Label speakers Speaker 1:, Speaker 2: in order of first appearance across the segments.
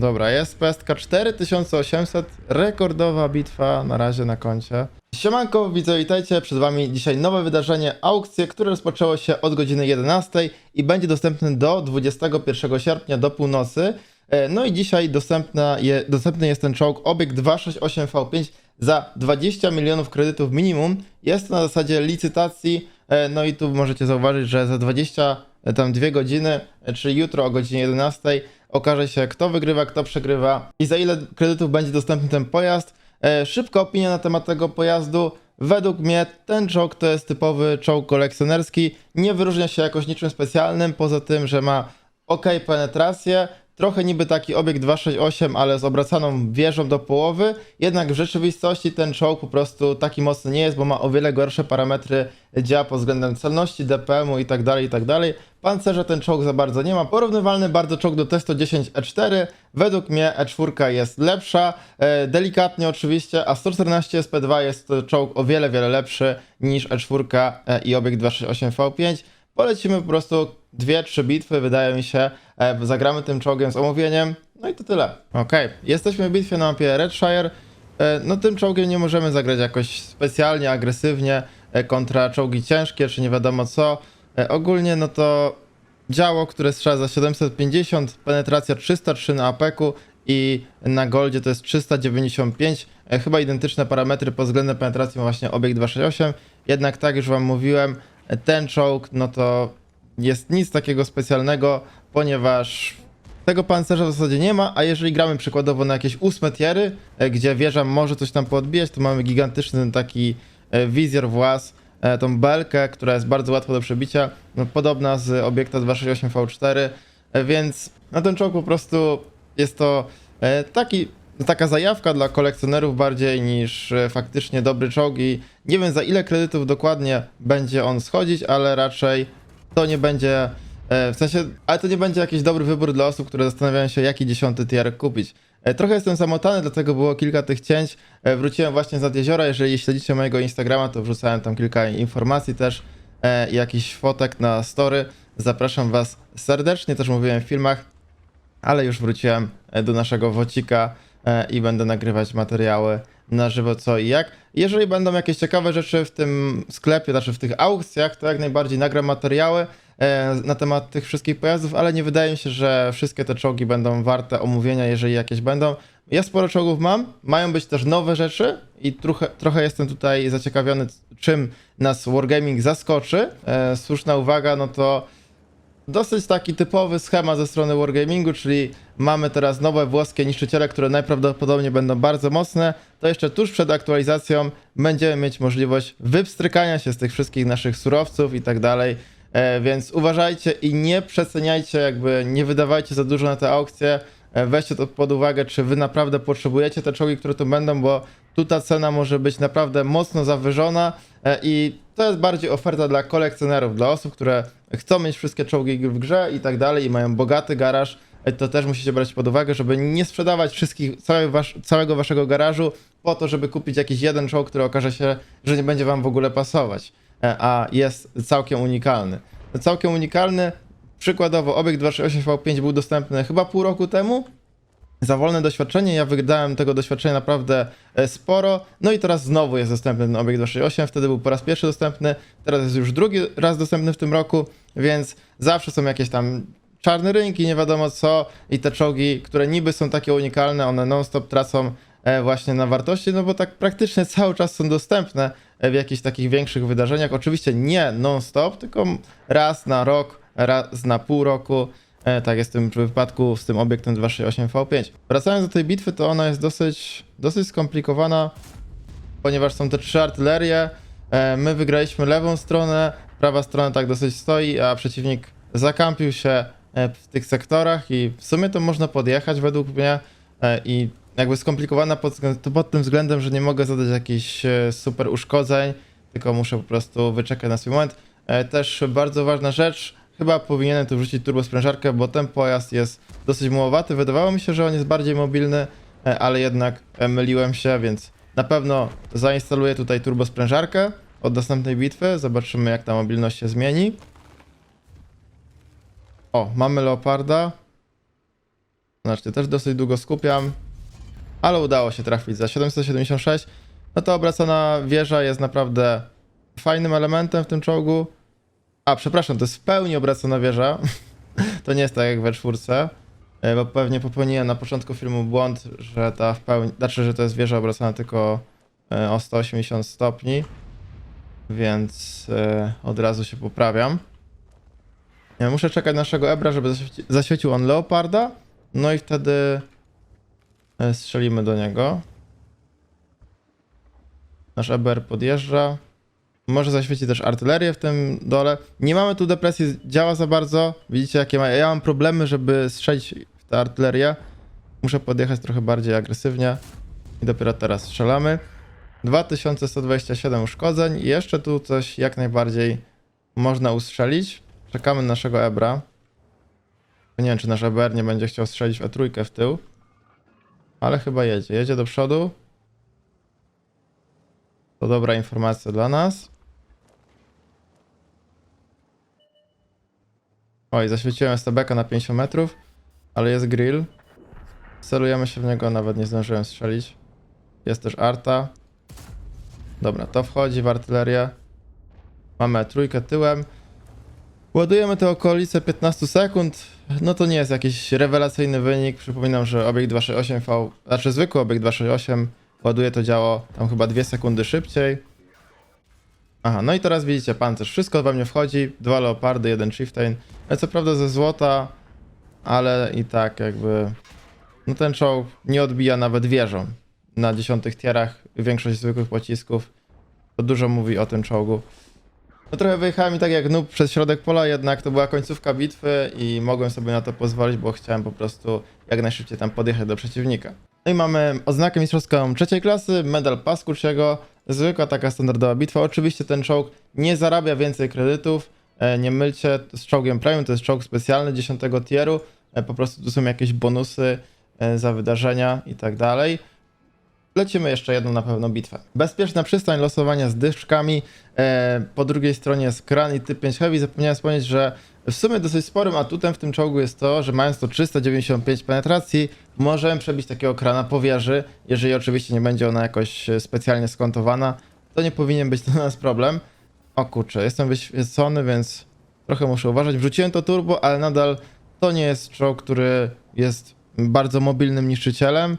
Speaker 1: Dobra, jest pestka 4800, rekordowa bitwa na razie na koncie. Siemanko, widzę, witajcie, przed wami dzisiaj nowe wydarzenie, aukcje, które rozpoczęło się od godziny 11 i będzie dostępne do 21 sierpnia do północy. E, No i dzisiaj je, dostępny jest ten czołg obieg 268V5 za 20 milionów kredytów minimum. Jest to na zasadzie licytacji, e, no i tu możecie zauważyć, że za 20 e, tam godziny, czyli jutro o godzinie 11 okaże się kto wygrywa, kto przegrywa i za ile kredytów będzie dostępny ten pojazd. E, Szybka opinia na temat tego pojazdu. Według mnie ten czołg to jest typowy czołg kolekcjonerski. Nie wyróżnia się jakoś niczym specjalnym, poza tym, że ma ok penetrację. Trochę niby taki obieg 268, ale z obracaną wieżą do połowy. Jednak w rzeczywistości ten czołg po prostu taki mocny nie jest, bo ma o wiele gorsze parametry działa pod względem celności, DPM-u i tak dalej, i tak. Pancerza ten czołg za bardzo nie ma. Porównywalny bardzo czołg do T-110 E4. Według mnie E4 jest lepsza, e, delikatnie oczywiście, a 114 SP2 jest czołg o wiele, wiele lepszy niż E4 e, i obieg 268 V5. Polecimy po prostu dwie, trzy bitwy, wydaje mi się. E, zagramy tym czołgiem z omówieniem. No i to tyle. Okej, jesteśmy w bitwie na mapie Redshire. E, No tym czołgiem nie możemy zagrać jakoś specjalnie, agresywnie e, kontra czołgi ciężkie, czy nie wiadomo co. Ogólnie no to działo, które strzela za 750, penetracja 303 na apeku i na goldzie to jest 395. E, Chyba identyczne parametry pod względem penetracji ma właśnie obieg 268. Jednak tak już wam mówiłem, ten czołg no to jest nic takiego specjalnego, ponieważ tego pancerza w zasadzie nie ma, a jeżeli gramy przykładowo na jakieś ósme tiery, e, gdzie wieża może coś tam poodbijać, to mamy gigantyczny taki e, wizjer włas, e, tą belkę, która jest bardzo łatwa do przebicia, no, podobna z obiekta 268 V4, e, więc na ten czołg po prostu jest to taki, taka zajawka dla kolekcjonerów bardziej niż faktycznie dobry czołg i nie wiem za ile kredytów dokładnie będzie on schodzić, ale raczej to nie będzie E, W sensie, ale to nie będzie jakiś dobry wybór dla osób, które zastanawiają się, jaki dziesiąty tier kupić. E, Trochę jestem zamotany, dlatego było kilka tych cięć. E, Wróciłem właśnie z jeziora. Jeżeli śledzicie mojego Instagrama, to wrzucałem tam kilka informacji też i jakichś fotek na story. Zapraszam Was serdecznie, też mówiłem w filmach, ale już wróciłem do naszego wocika i będę nagrywać materiały na żywo co i jak. Jeżeli będą jakieś ciekawe rzeczy w tym sklepie, znaczy w tych aukcjach, to jak najbardziej nagram materiały e, na temat tych wszystkich pojazdów, ale nie wydaje mi się, że wszystkie te czołgi będą warte omówienia, jeżeli jakieś będą. Ja sporo czołgów mam, mają być też nowe rzeczy i trochę, trochę jestem tutaj zaciekawiony, czym nas Wargaming zaskoczy. E, słuszna uwaga, no to dosyć taki typowy schemat ze strony Wargamingu, czyli mamy teraz nowe włoskie niszczyciele, które najprawdopodobniej będą bardzo mocne. To jeszcze tuż przed aktualizacją będziemy mieć możliwość wypstrykania się z tych wszystkich naszych surowców i tak dalej. E, Więc uważajcie i nie przeceniajcie, jakby nie wydawajcie za dużo na te aukcje. E, Weźcie to pod uwagę, czy wy naprawdę potrzebujecie te czołgi, które tu będą, bo tu ta cena może być naprawdę mocno zawyżona e, i to jest bardziej oferta dla kolekcjonerów, dla osób, które chcą mieć wszystkie czołgi w grze i tak dalej i mają bogaty garaż. E, To też musicie brać pod uwagę, żeby nie sprzedawać wszystkich, wasz, całego waszego garażu po to, żeby kupić jakiś jeden czołg, który okaże się, że nie będzie wam w ogóle pasować, e, a jest całkiem unikalny. Całkiem unikalny, przykładowo obiekt 268 V5 był dostępny chyba pół roku temu, za wolne doświadczenie. Ja wydałem tego doświadczenia naprawdę e, sporo. No i teraz znowu jest dostępny ten obiekt 268. Wtedy był po raz pierwszy dostępny, teraz jest już drugi raz dostępny w tym roku, więc zawsze są jakieś tam czarne rynki, nie wiadomo co i te czołgi, które niby są takie unikalne, one non-stop tracą e, właśnie na wartości, no bo tak praktycznie cały czas są dostępne e, w jakichś takich większych wydarzeniach. Oczywiście nie non-stop, tylko raz na rok, raz na pół roku. E, tak jest w tym wypadku z tym obiektem 268V5. Wracając do tej bitwy, to ona jest dosyć, dosyć skomplikowana, ponieważ są te trzy artylerie. E, my wygraliśmy lewą stronę, prawa strona tak dosyć stoi, a przeciwnik zakampił się e, w tych sektorach i w sumie to można podjechać według mnie e, i jakby skomplikowana pod, pod tym względem, że nie mogę zadać jakichś e, super uszkodzeń, tylko muszę po prostu wyczekać na swój moment. Też bardzo ważna rzecz, chyba powinienem tu wrzucić turbosprężarkę, bo ten pojazd jest dosyć mułowaty. Wydawało mi się, że on jest bardziej mobilny, e, ale jednak e, myliłem się, więc na pewno zainstaluję tutaj turbosprężarkę od następnej bitwy. Zobaczymy, jak ta mobilność się zmieni. O, mamy leoparda. Znaczy, też dosyć długo skupiam, ale udało się trafić za 776. No to obracana wieża jest naprawdę fajnym elementem w tym czołgu. A, przepraszam, to jest w pełni obracana wieża. to nie jest tak jak we czwórce, e, bo pewnie popełniłem na początku filmu błąd, że ta w pełni, znaczy, że to jest wieża obracana tylko e, o 180 stopni, więc e, od razu się poprawiam. Ja muszę czekać na naszego Ebra, żeby zaświeci, zaświecił on Leoparda, no i wtedy strzelimy do niego. Nasz Eber podjeżdża. Może zaświeci też artylerię w tym dole. Nie mamy tu depresji, działa za bardzo. Widzicie jakie ma. Ja mam problemy, żeby strzelić w tę artylerię. Muszę podjechać trochę bardziej agresywnie. I dopiero teraz strzelamy. 2127 uszkodzeń. I jeszcze tu coś jak najbardziej można ustrzelić. Czekamy na naszego Ebra. Nie wiem, czy nasz Eber nie będzie chciał strzelić w E3 w tył. Ale chyba jedzie. Jedzie do przodu. To dobra informacja dla nas. Oj, zaświeciłem STB na 50 metrów, ale jest grill. Celujemy się w niego, nawet nie zdążyłem strzelić. Jest też arta. Dobra, to wchodzi w artylerię. Mamy trójkę tyłem. Ładujemy te okolice 15 sekund. No to nie jest jakiś rewelacyjny wynik. Przypominam, że obiekt 268V, znaczy zwykły obiekt 268 ładuje to działo tam chyba 2 sekundy szybciej. Aha, no i teraz widzicie pancerz. Wszystko we mnie wchodzi. Dwa leopardy, jeden chieftain. E, Co prawda ze złota, ale i tak jakby... No ten czołg nie odbija nawet wieżą. Na dziesiątych tierach większość zwykłych pocisków. To dużo mówi o tym czołgu. No trochę wyjechałem i tak jak noob przez środek pola, jednak to była końcówka bitwy i mogłem sobie na to pozwolić, bo chciałem po prostu jak najszybciej tam podjechać do przeciwnika. No i mamy odznakę mistrzowską trzeciej klasy, medal Paskuciego, zwykła taka standardowa bitwa. Oczywiście ten czołg nie zarabia więcej kredytów, nie mylcie z czołgiem premium, to jest czołg specjalny 10 tieru, e, po prostu tu są jakieś bonusy e, za wydarzenia i tak dalej. Lecimy jeszcze jedną na pewno bitwę. Bezpieczna przystań, losowania z dyszkami. E, po drugiej stronie jest kran i typ 5 heavy. Zapomniałem wspomnieć, że w sumie dosyć sporym atutem w tym czołgu jest to, że mając to 395 penetracji, możemy przebić takiego krana po wieży. Jeżeli oczywiście nie będzie ona jakoś e, specjalnie skontowana, to nie powinien być dla nas problem. O kurczę, jestem wyświecony, więc trochę muszę uważać. Wrzuciłem to turbo, ale nadal to nie jest czołg, który jest bardzo mobilnym niszczycielem.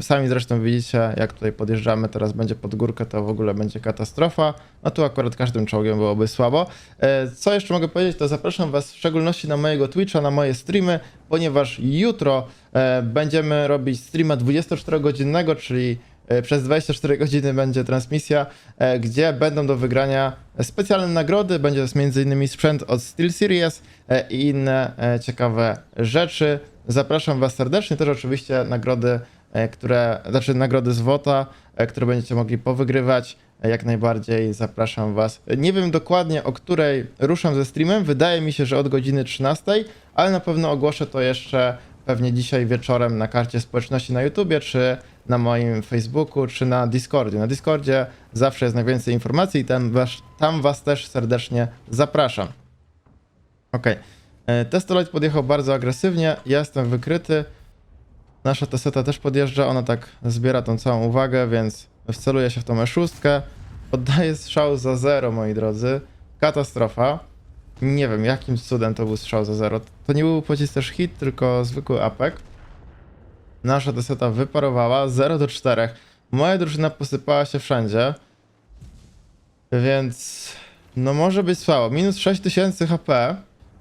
Speaker 1: Sami zresztą widzicie, jak tutaj podjeżdżamy, teraz będzie pod górkę, to w ogóle będzie katastrofa. No tu akurat każdym czołgiem byłoby słabo. E, Co jeszcze mogę powiedzieć, to zapraszam Was w szczególności na mojego Twitcha, na moje streamy, ponieważ jutro e, będziemy robić streama 24-godzinnego, czyli przez 24 godziny będzie transmisja, e, gdzie będą do wygrania specjalne nagrody. Będzie to m.in. sprzęt od SteelSeries e, i inne e, ciekawe rzeczy. Zapraszam Was serdecznie, też oczywiście nagrody, e, które, znaczy nagrody z WOTA, e, które będziecie mogli powygrywać. E, Jak najbardziej zapraszam Was. Nie wiem dokładnie o której ruszam ze streamem. Wydaje mi się, że od godziny 13, ale na pewno ogłoszę to jeszcze pewnie dzisiaj wieczorem na karcie społeczności na YouTubie, czy na moim Facebooku, czy na Discordzie. Na Discordzie zawsze jest najwięcej informacji i tam was, tam was też serdecznie zapraszam. Okej. Okay. Testolet podjechał bardzo agresywnie, ja jestem wykryty. Nasza Teseta też podjeżdża, ona tak zbiera tą całą uwagę, więc wceluje się w tą E6. Oddaje strzał za zero, moi drodzy. Katastrofa. Nie wiem, jakim cudem to był strzał za zero. To nie był pocisk też hit, tylko zwykły apek. Nasza Teseta wyparowała 0 do 4. Moja drużyna posypała się wszędzie. Więc no może być słabo. Minus 6000 HP.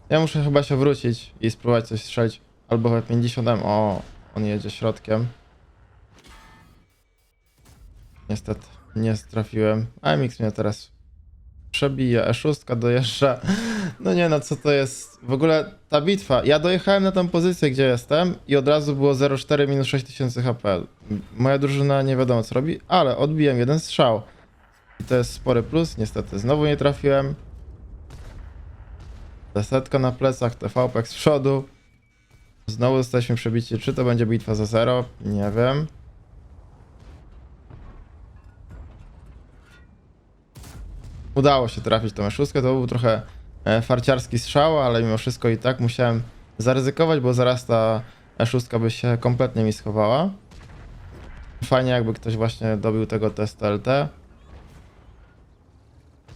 Speaker 1: Ja muszę chyba się wrócić i spróbować coś strzelić. Albo we 50 M. O, on jedzie środkiem. Niestety, nie trafiłem. AMX mnie teraz przebija. E6 dojeżdża. No nie no, co to jest? W ogóle ta bitwa. Ja dojechałem na tą pozycję, gdzie jestem i od razu było 0,4 minus 6000 HP. Moja drużyna nie wiadomo co robi, ale odbiłem jeden strzał. I to jest spory plus. Niestety znowu nie trafiłem. Desetka na plecach, TVP z przodu. Znowu jesteśmy przebici. Czy to będzie bitwa za zero? Nie wiem. Udało się trafić tą szóstkę. To był trochę farciarski strzał, ale mimo wszystko i tak musiałem zaryzykować, bo zaraz ta E6 by się kompletnie mi schowała. Fajnie jakby ktoś właśnie dobił tego testu LT.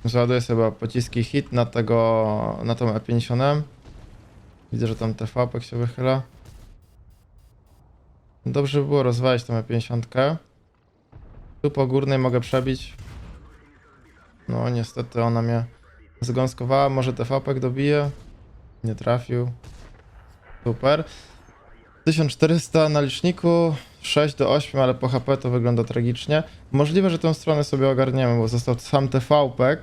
Speaker 1: Załaduję sobie pociski hit na tego, na tą E50. Widzę, że tam TVP się wychyla. Dobrze by było rozwalić tą E50. Tu po górnej mogę przebić. No niestety ona mnie zgąskowała. Może TVP dobije. Nie trafił. Super. 1400 na liczniku, 6 do 8, ale po HP to wygląda tragicznie. Możliwe, że tą stronę sobie ogarniemy, bo został sam TVP.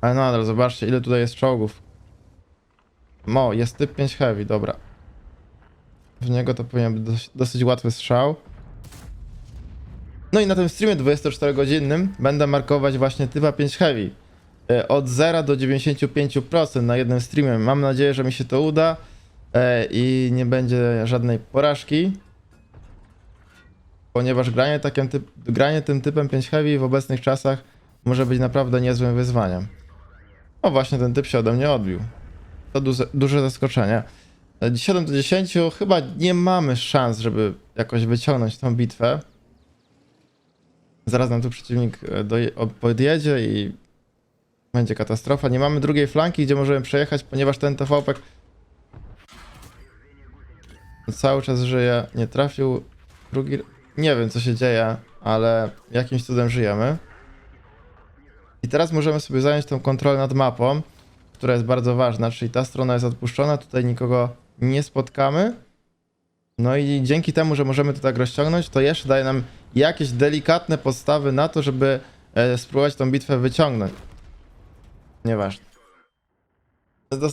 Speaker 1: Ale nadal, zobaczcie ile tutaj jest czołgów. Mo, jest typ 5 heavy, dobra. W niego to powinien być dosyć, dosyć łatwy strzał. No i na tym streamie 24-godzinnym będę markować właśnie typa 5 heavy. E, Od 0 do 95% na jednym streamie. Mam nadzieję, że mi się to uda e, i nie będzie żadnej porażki. Ponieważ granie, takim typ, granie tym typem 5 heavy w obecnych czasach może być naprawdę niezłym wyzwaniem. O właśnie ten typ się ode mnie odbił. To duże, duże zaskoczenie. E, 7 do 10 chyba nie mamy szans, żeby jakoś wyciągnąć tą bitwę. Zaraz nam tu przeciwnik e, podjedzie i będzie katastrofa. Nie mamy drugiej flanki, gdzie możemy przejechać, ponieważ ten TVP cały czas żyje. Nie trafił. Drugi. Nie wiem, co się dzieje, ale jakimś cudem żyjemy. I teraz możemy sobie zająć tą kontrolę nad mapą, która jest bardzo ważna, czyli ta strona jest odpuszczona, tutaj nikogo nie spotkamy. No i dzięki temu, że możemy to tak rozciągnąć, to jeszcze daje nam jakieś delikatne podstawy na to, żeby e, spróbować tą bitwę wyciągnąć. Nieważne.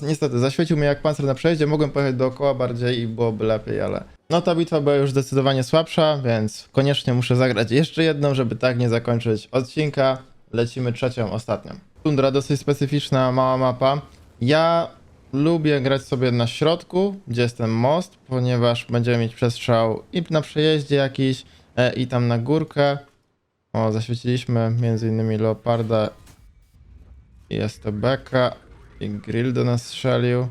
Speaker 1: Niestety, zaświecił mnie jak pancer na przejeździe, mogłem pojechać dookoła bardziej i byłoby lepiej, ale... No ta bitwa była już zdecydowanie słabsza, więc koniecznie muszę zagrać jeszcze jedną, żeby tak nie zakończyć odcinka. Lecimy trzecią, ostatnią. Tundra dosyć specyficzna, mała mapa. Ja lubię grać sobie na środku, gdzie jest ten most, ponieważ będziemy mieć przestrzał i na przejeździe jakiś, e, i tam na górkę. O, zaświeciliśmy między innymi Leoparda i STB-ka i Grill do nas strzelił.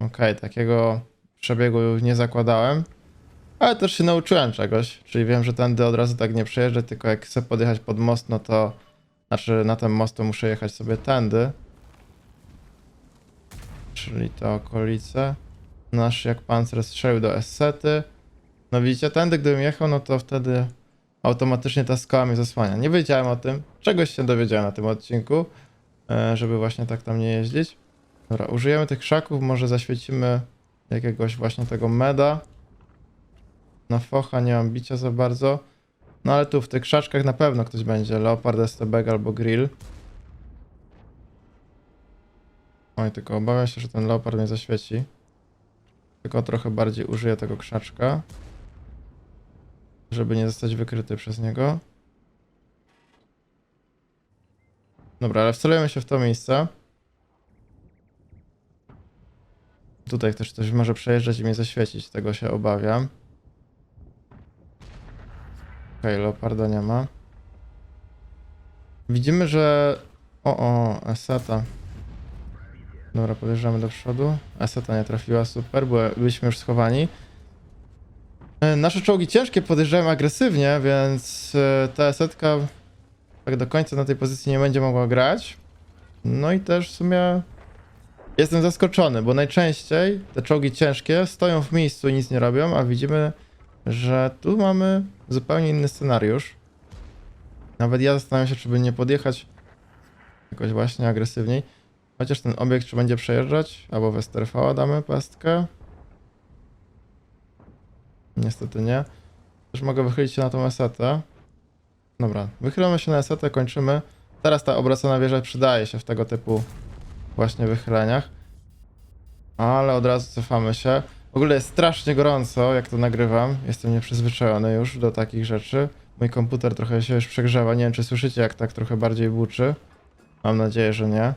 Speaker 1: Okej, takiego przebiegu nie zakładałem. Ale też się nauczyłem czegoś, czyli wiem, że tędy od razu tak nie przejeżdżać, tylko jak chcę podjechać pod most, no to znaczy na ten most to muszę jechać sobie tędy. Czyli te okolice. Nasz jak pancer strzelił do S-sety. No widzicie, tędy gdybym jechał, no to wtedy automatycznie ta skała mnie zasłania. Nie wiedziałem o tym. Czegoś się dowiedziałem na tym odcinku, żeby właśnie tak tam nie jeździć. Dobra, użyjemy tych krzaków, może zaświecimy jakiegoś właśnie tego meda. Na focha nie mam bicia za bardzo. No ale tu w tych krzaczkach na pewno ktoś będzie. Leopard, STB albo Grill. Oj, tylko obawiam się, że ten Leopard mnie zaświeci. Tylko trochę bardziej użyję tego krzaczka. Żeby nie zostać wykryty przez niego. Dobra, ale wcelujemy się w to miejsce. Tutaj ktoś może przejeżdżać i mnie zaświecić, tego się obawiam. Okej, Leoparda nie ma. Widzimy, że... O, o, Eseta. Dobra, podjeżdżamy do przodu. Eseta nie trafiła, super, byliśmy już schowani. E, Nasze czołgi ciężkie podjeżdżają agresywnie, więc e, ta Esetka tak do końca na tej pozycji nie będzie mogła grać. No i też w sumie jestem zaskoczony, bo najczęściej te czołgi ciężkie stoją w miejscu i nic nie robią, a widzimy, że tu mamy zupełnie inny scenariusz. Nawet ja zastanawiam się, czy by nie podjechać jakoś właśnie agresywniej. Chociaż ten obiekt czy będzie przejeżdżać, albo Westerfała damy pestkę. Niestety nie. Też mogę wychylić się na tą esetę. Dobra, wychylamy się na esetę, kończymy. Teraz ta obracana wieża przydaje się w tego typu właśnie wychyleniach. Ale od razu cofamy się. W ogóle jest strasznie gorąco, jak to nagrywam. Jestem nieprzyzwyczajony już do takich rzeczy. Mój komputer trochę się już przegrzewa. Nie wiem, czy słyszycie, jak tak trochę bardziej buczy. Mam nadzieję, że nie.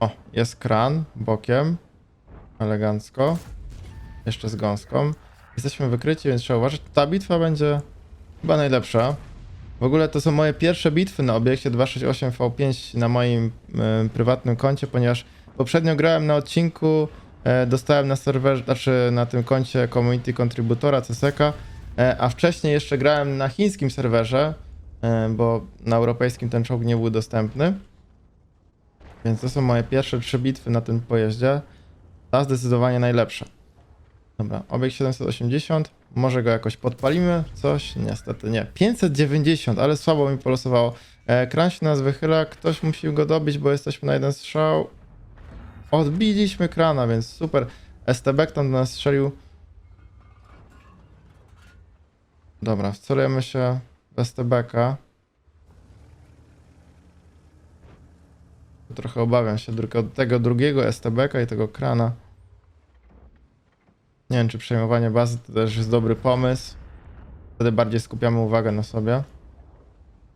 Speaker 1: O, jest kran bokiem. Elegancko. Jeszcze z gąską. Jesteśmy wykryci, więc trzeba uważać. Ta bitwa będzie chyba najlepsza. W ogóle to są moje pierwsze bitwy na obiekcie 268 V5 na moim y, prywatnym koncie, ponieważ poprzednio grałem na odcinku e, dostałem na serwerze, znaczy na tym koncie community contributora CSK, e, a wcześniej jeszcze grałem na chińskim serwerze, bo na europejskim ten czołg nie był dostępny. Więc to są moje pierwsze trzy bitwy na tym pojeździe. Ta zdecydowanie najlepsza. Dobra, obiekt 780. Może go jakoś podpalimy? Coś? Niestety nie. 590, ale słabo mi polosowało. E, kran się nas wychyla, ktoś musi go dobić, bo jesteśmy na jeden strzał. Odbiliśmy krana, więc super. STB tam do nas strzelił. Dobra, wcelujemy się w STB-ka. Trochę obawiam się dru- tego drugiego STB-ka i tego krana. Nie wiem, czy przejmowanie bazy to też jest dobry pomysł. Wtedy bardziej skupiamy uwagę na sobie.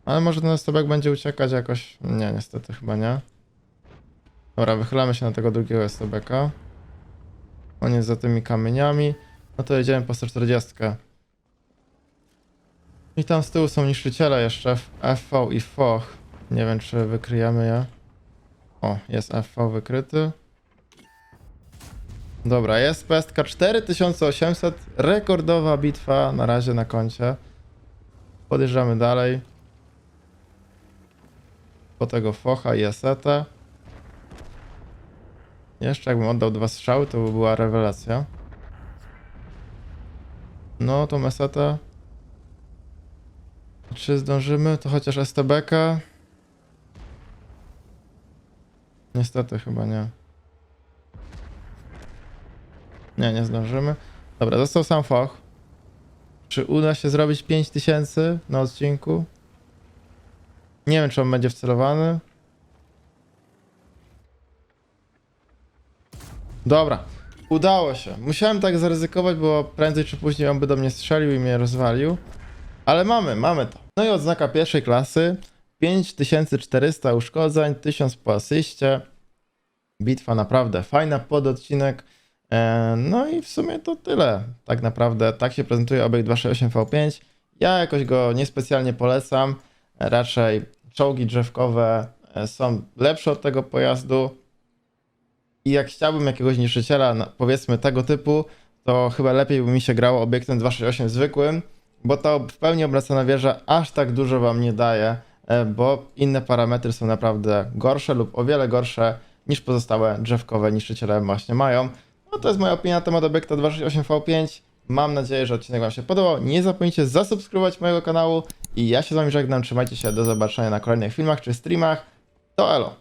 Speaker 1: Ale może ten STB będzie uciekać jakoś. Nie, niestety chyba nie. Dobra, wychylamy się na tego drugiego STB-ka. On jest za tymi kamieniami. No to jedziemy po 140. I tam z tyłu są niszczyciele jeszcze. FV i FOH. Nie wiem, czy wykryjemy je. O, jest FV wykryty. Dobra, jest pestka 4800. Rekordowa bitwa na razie na koncie. Podjeżdżamy dalej. Po tego focha i esetę. Jeszcze jakbym oddał dwa strzały, to by była rewelacja. No, tą esetę. Czy zdążymy? To chociaż STB-ka. Niestety chyba nie. Nie, nie zdążymy. Dobra, został sam foch. Czy uda się zrobić 5000 na odcinku? Nie wiem, czy on będzie wcelowany. Dobra, udało się. Musiałem tak zaryzykować, bo prędzej czy później on by do mnie strzelił i mnie rozwalił. Ale mamy, mamy to. No i odznaka pierwszej klasy. 5400 uszkodzeń, 1000 po asyście. Bitwa naprawdę fajna, pododcinek. E, No i w sumie to tyle. Tak naprawdę tak się prezentuje obiekt 268 V5. Ja jakoś go niespecjalnie polecam. Raczej czołgi drzewkowe e, są lepsze od tego pojazdu. I jak chciałbym jakiegoś niszczyciela, no, powiedzmy tego typu, to chyba lepiej by mi się grało obiektem 268 zwykłym, bo to w pełni obracana wieża aż tak dużo wam nie daje, e, bo inne parametry są naprawdę gorsze lub o wiele gorsze niż pozostałe drzewkowe niszczyciele właśnie mają. No to jest moja opinia na temat obiekta 268 V5. Mam nadzieję, że odcinek Wam się podobał. Nie zapomnijcie zasubskrybować mojego kanału i ja się z Wami żegnam. Trzymajcie się, do zobaczenia na kolejnych filmach czy streamach. To elo!